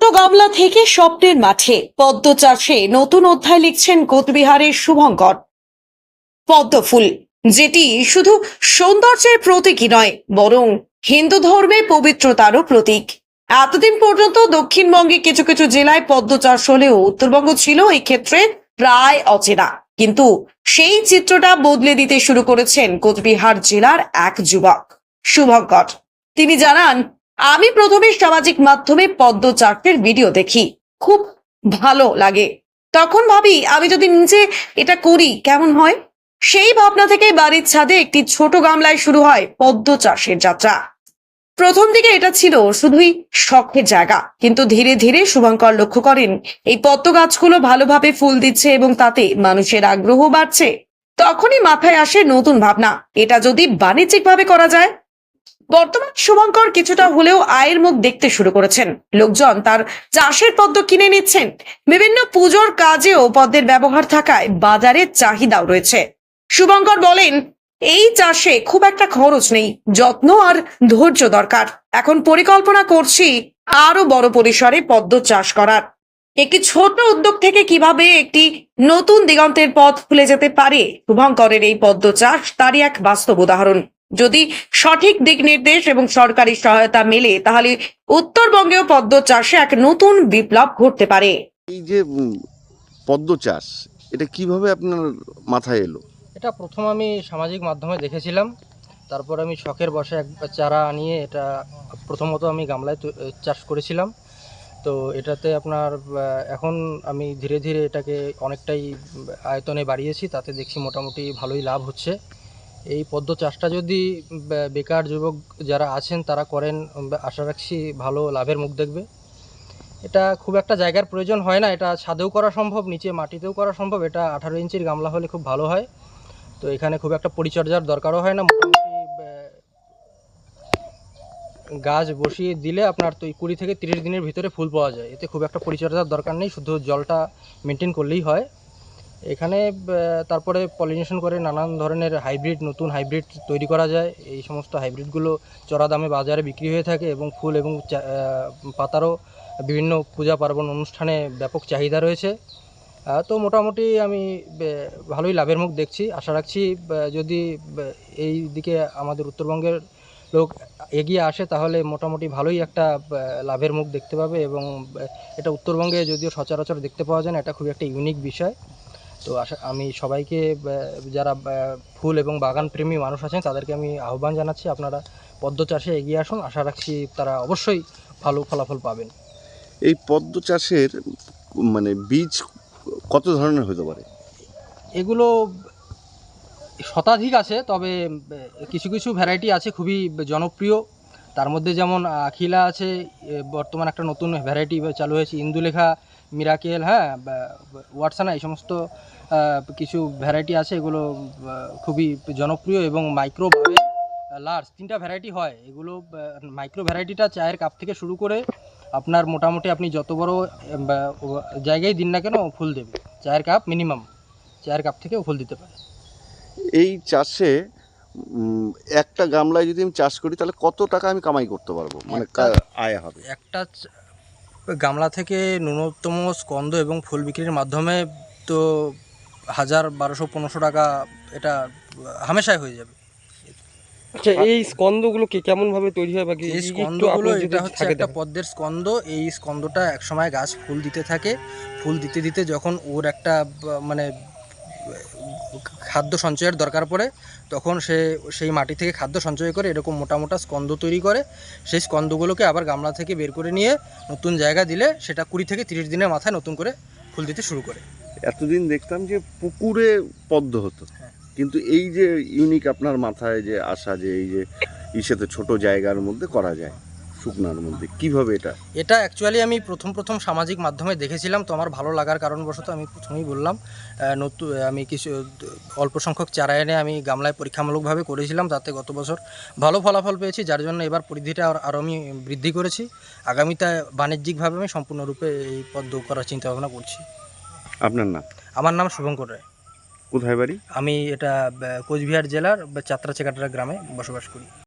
ছোট গামলা থেকে স্বপ্নের মাঠে পদ্ম চাষে নতুন অধ্যায় লিখছেন কোচবিহারের শুভঙ্কর। পদ্মফুল যেটি শুধু সৌন্দর্যের প্রতীকই নয়, বরং হিন্দু ধর্মে পবিত্রতারও প্রতীক। এতদিন পর্যন্ত দক্ষিণবঙ্গে কিছু কিছু জেলায় পদ্ম চাষ হলেও উত্তরবঙ্গ ছিল এই ক্ষেত্রে প্রায় অচেনা। কিন্তু সেই চিত্রটা বদলে দিতে শুরু করেছেন কোচবিহার জেলার এক যুবক, শুভঙ্কর। তিনি জানান আমি প্রথমে সামাজিক মাধ্যমে পদ্ম চাষের ভিডিও দেখি। খুব ভালো লাগে। তখন ভাবি, আমি যদি নিজে এটা করি, কেমন হয়? সেই ভাবনা থেকে বাড়ির ছাদে একটি ছোট গামলায় শুরু হয় পদ্ম চাষের যাত্রা। প্রথম দিকে এটা ছিল শুধুই শখের জায়গা, কিন্তু ধীরে ধীরে শুভঙ্কর লক্ষ্য করেন, এই পদ্ম গাছগুলো ভালোভাবে ফুল দিচ্ছে এবং তাতে মানুষের আগ্রহ বাড়ছে। তখনই মাথায় আসে নতুন ভাবনা, এটা যদি বাণিজ্যিকভাবে করা যায়? বর্তমান শুভঙ্কর কিছুটা হলেও আয়ের মুখ দেখতে শুরু করেছেন। লোকজন তার চাষের পদ্ম কিনে নিচ্ছেন। বিভিন্ন পুজোর কাজেও পদ্মের ব্যবহার থাকায় বাজারে চাহিদাও রয়েছে। শুভঙ্কর বলেন, এই চাষে খুব একটা খরচ নেই, যত্ন আর ধৈর্য দরকার। এখন পরিকল্পনা করছি আরও বড় পরিসরে পদ্ম চাষ করার। একটি ছোট উদ্যোগ থেকে কীভাবে একটি নতুন দিগন্তের পথ খুলে যেতে পারে শুভঙ্করের এই পদ্ম চাষ, তারই এক বাস্তব উদাহরণ। যদি সঠিক দিক নির্দেশ এবং সরকারি সহায়তা মেলে তাহলে উত্তরবঙ্গেও পদ্ম চাষে এক নতুন বিপ্লব ঘটতে পারে। এই যে পদ্ম চাষ এটা কীভাবে আপনার মাথায় এলো? এটা প্রথম আমি সামাজিক মাধ্যমে দেখেছিলাম। তারপর আমি শখের বসে এক চারা আনিয়ে এটা প্রথমত আমি গামলায় চাষ করেছিলাম। তো এটাতে আপনার এখন আমি ধীরে ধীরে এটাকে অনেকটাই আয়তনে বাড়িয়েছি। তাতে দেখছি মোটামুটি ভালোই লাভ হচ্ছে। এই পদ্ম চাষটা যদি বেকার যুবক যারা আছেন তারা করেন আশা রাখছি ভালো লাভের মুখ দেখবে। এটা খুব একটা জায়গার প্রয়োজন হয় না, এটা ছাদেও করা সম্ভব, নিচে মাটিতেও করা সম্ভব, এটা আঠারো ইঞ্চির গামলা হলে খুব ভালো হয়। তো এখানে খুব একটা পরিচর্যার দরকারও হয় না, মোটামুটি গাছ বসিয়ে দিলে আপনার তো কুড়ি থেকে তিরিশ দিনের ভিতরে ফুল পাওয়া যায়, এতে খুব একটা পরিচর্যার দরকার নেই, শুধু জলটা মেনটেন করলেই হয়। এখানে তারপরে পলিনেশন করে নানান ধরনের হাইব্রিড নতুন হাইব্রিড তৈরি করা যায়। এই সমস্ত হাইব্রিডগুলো চড়া দামে বাজারে বিক্রি হয়ে থাকে এবং ফুল এবং পাতারও বিভিন্ন পূজা পার্বণ অনুষ্ঠানে ব্যাপক চাহিদা রয়েছে। তো মোটামুটি আমি ভালোই লাভের মুখ দেখছি। আশা রাখছি যদি এই দিকে আমাদের উত্তরবঙ্গের লোক এগিয়ে আসে, তাহলে মোটামুটি ভালোই একটা লাভের মুখ দেখতে পাবে এবং এটা উত্তরবঙ্গে যদিও সচরাচর দেখতে পাওয়া যায় না, এটা খুব একটা ইউনিক বিষয়। তো আশা আমি সবাইকে যারা ফুল এবং বাগান প্রেমী মানুষ আছেন তাদেরকে আমি আহ্বান জানাচ্ছি আপনারা পদ্ম চাষে এগিয়ে আসুন। আশা রাখছি তারা অবশ্যই ভালো ফলাফল পাবেন। এই পদ্ম চাষের মানে বীজ কত ধরনের হতে পারে? এগুলো শতাধিক আছে তবে কিছু কিছু ভ্যারাইটি আছে খুবই জনপ্রিয়। তার মধ্যে যেমন আখিলা আছে বর্তমান একটা নতুন ভ্যারাইটি চালু হয়েছে ইন্দুলেখা মিরাকেল হ্যাঁ ওয়াটসানা এই সমস্ত কিছু ভ্যারাইটি আছে এগুলো খুবই জনপ্রিয় এবং মাইক্রোভাবে লার্জ তিনটা ভ্যারাইটি হয়। এগুলো মাইক্রো ভ্যারাইটিটা চায়ের কাপ থেকে শুরু করে আপনার মোটামুটি আপনি যত বড় জায়গায় দিন না কেন ফুল দেবে। চায়ের কাপ মিনিমাম চায়ের কাপ থেকেও ফুল দিতে পারে। এই চাষে একটা গামলায় যদি আমি চাষ করি তাহলে কত টাকা আমি কামাই করতে পারব? মানে আয় হবে? একটা গামলা থেকে ন্যূনতম স্কন্দ এবং ফুল বিক্রির মাধ্যমে তো হাজার বারোশো পনেরোশো টাকা এটা হামেশাই হয়ে যাবে। আচ্ছা এই স্কন্দগুলো কি কেমন ভাবে তৈরি হয় বা কি এই একটু স্কন্দগুলো এটা হচ্ছে একটা পদ্মের স্কন্দ এই স্কন্দটা একসময় গাছ ফুল দিতে থাকে। ফুল দিতে দিতে যখন ওর একটা মানে খাদ্য সঞ্চয়ের দরকার পড়ে তখন সে সেই মাটি থেকে খাদ্য সঞ্চয় করে এরকম মোটা মোটা স্কন্দ তৈরি করে সেই স্কন্দগুলোকে আবার গামলা থেকে বের করে নিয়ে নতুন জায়গা দিলে সেটা কুড়ি থেকে তিরিশ দিনের মাথায় নতুন করে ফুল দিতে শুরু করে এতদিন দেখতাম যে পুকুরে পদ্ম হতো হ্যাঁ। কিন্তু এই যে ইউনিক আপনার মাথায় যে আসা যে এই যে ইসেতে ছোট জায়গার মধ্যে করা যায় শুকনার মধ্যে কীভাবে এটা? এটা অ্যাকচুয়ালি আমি প্রথম প্রথম সামাজিক মাধ্যমে দেখেছিলাম তো আমার ভালো লাগার কারণবশত আমি প্রথমেই বললাম নতুন আমি কিছু অল্প সংখ্যক চারা এনে আমি গামলায় পরীক্ষামূলকভাবে করেছিলাম তাতে গত বছর ভালো ফলাফল পেয়েছি যার জন্য এবার পরিধিটা আর- আরও আমি বৃদ্ধি করেছি। আগামীতে বাণিজ্যিকভাবে আমি সম্পূর্ণরূপে এই পদ্ম করার চিন্তা ভাবনা করছি। আপনার নাম? আমার নাম শুভঙ্কর রায়। কোথায় বাড়ি? আমি এটা কোচবিহার জেলার চাত্রা চেকাটরা গ্রামে বসবাস করি।